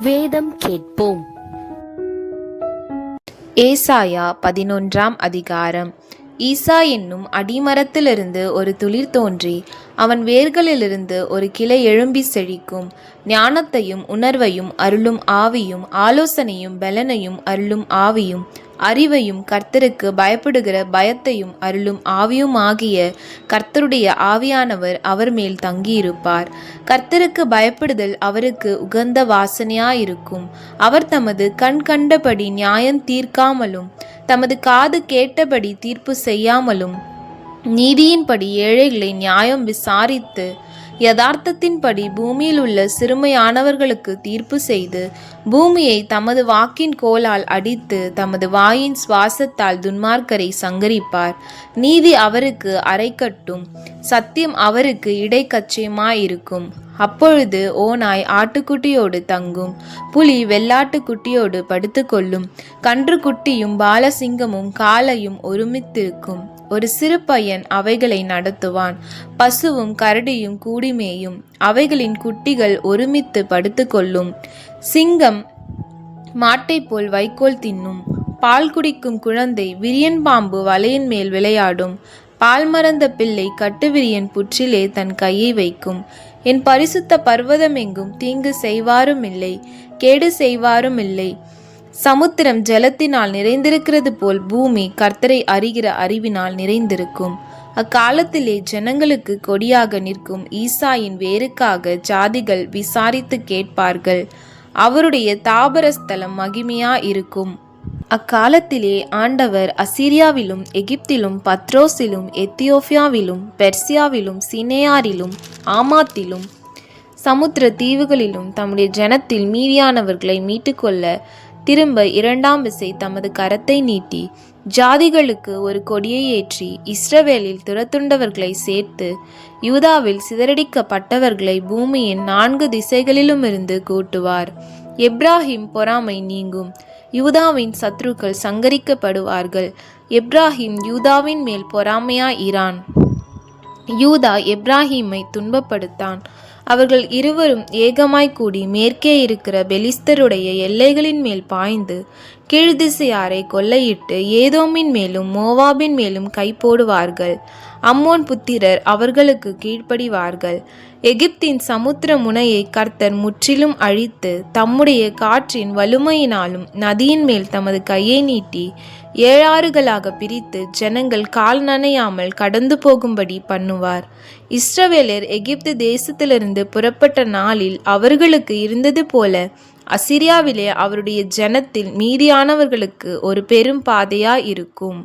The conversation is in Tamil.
வேதம் கேட்போம். ஏசாயா பதினொன்றாம் அதிகாரம். ஈசா என்னும் அடிமரத்திலிருந்து ஒரு துளிர் தோன்றி அவன் வேர்களிலிருந்து ஒரு கிளை எழும்பி செழிக்கும். ஞானத்தையும் உணர்வையும் அருளும் ஆவியும் ஆலோசனையும் பலனையும் அருளும் ஆவியும் அறிவையும் கர்த்தருக்கு பயப்படுகிற பயத்தையும் அருளும் ஆவியும் ஆகிய கர்த்தருடைய ஆவியானவர் அவர் மேல் தங்கியிருப்பார். கர்த்தருக்கு பயப்படுதல் அவருக்கு உகந்த வாசனையாயிருக்கும். அவர் தமது கண் கண்டபடி நியாயம் தீர்க்காமலும் தமது காது கேட்டபடி தீர்ப்பு செய்யாமலும் நீதியின்படி ஏழைகளை நியாயம் விசாரித்து யதார்த்தத்தின்படி பூமியில் உள்ள சிறுமையானவர்களுக்கு தீர்ப்பு செய்து பூமியை தமது வாக்கின் கோலால் அடித்து தமது வாயின் சுவாசத்தால் துன்மார்க்கரை சங்கரிப்பார். நீதி அவருக்கு அரைக்கட்டும் சத்தியம் அவருக்கு இடைக்கச்சியமாயிருக்கும் அப்பொழுது ஓநாய் ஆட்டுக்குட்டியோடு தங்கும். புலி வெள்ளாட்டுக்குட்டியோடு படுத்துக்கொள்ளும். கன்றுக்குட்டியும் பாலசிங்கமும் காலையும் ஒருமித்திருக்கும். ஒரு சிறு பையன் அவைகளை நடத்துவான். பசுவும் கரடியும் கூடிமேயும். அவைகளின் குட்டிகள் ஒருமித்து படுத்துக்கொள்ளும். சிங்கம் மாட்டைப் போல் வைக்கோல் தின்னும். பால் குடிக்கும் குழந்தை விரியன் பாம்பு வலையின் மேல் விளையாடும். பால் மறந்த பிள்ளை கட்டுவிரியன் புற்றிலே தன் கையை வைக்கும். என் பரிசுத்த பர்வதமெங்கும் தீங்கு செய்வாரும் இல்லை கேடு செய்வாரும் இல்லை சமுத்திரம் ஜலத்தினால் நிறைந்திருக்கிறது போல் பூமி கர்த்தரை அறிகிற அறிவினால் நிறைந்திருக்கும். அக்காலத்திலே ஜனங்களுக்கு கொடியாக நிற்கும் ஈசாயின் வேருக்காக ஜாதிகள் விசாரித்து கேட்பார்கள். அவருடைய தாபரஸ்தலம் மகிமையா இருக்கும். அக்காலத்திலே ஆண்டவர் அசீரியாவிலும் எகிப்திலும் பத்ரோஸிலும் எத்தியோப்பியாவிலும் பெர்சியாவிலும் சினேயாரிலும் ஆமாத்திலும் சமுத்திர தீவுகளிலும் தம்முடைய ஜனத்தில் மீதியானவர்களை மீட்டுக்கொள்ள திரும்ப இரண்டாம் விசை தமது கரத்தை நீட்டி ஜாதிகளுக்கு ஒரு கொடியை ஏற்றி இஸ்ரவேலில் துரத்துண்டவர்களை சேர்த்து யூதாவில் சிதறடிக்கப்பட்டவர்களை பூமியின் நான்கு திசைகளிலுமிருந்து கூட்டுவார். எப்ராஹிம் பொறாமை நீங்கும். யூதாவின் சத்ருக்கள் சங்கரிக்கப்படுவார்கள். எப்ராஹிம் யூதாவின் மேல் பொறாமையா இரான் யூதா எப்ராஹீமை துன்பப்படுத்தான். அவர்கள் இருவரும் ஏகமாய் கூடி மேற்கே இருக்கிற பெலிஸ்தருடைய எல்லைகளின் மேல் பாய்ந்து கீழ்திசையாரை கொள்ளையிட்டு ஏதோமின் மேலும் மோவாபின் மேலும் கை போடுவார்கள். அம்மோன் புத்திரர் அவர்களுக்கு கீழ்ப்படிவார்கள். எகிப்தின் சமுத்திர முனையை கர்த்தர் முற்றிலும் அழித்து தம்முடைய காற்றின் வலுமையினாலும் நதியின் மேல் தமது கையை நீட்டி ஏழாறுகளாக பிரித்து ஜனங்கள் கால் நனையாமல் கடந்து போகும்படி பண்ணுவார். இஸ்ரவேலர் எகிப்து தேசத்திலிருந்து புறப்பட்ட நாளில் அவர்களுக்கு இருந்தது போல அசிரியாவிலே அவருடைய ஜனத்தில் மீதியானவர்களுக்கு ஒரு பெரும் பாதையா இருக்கும்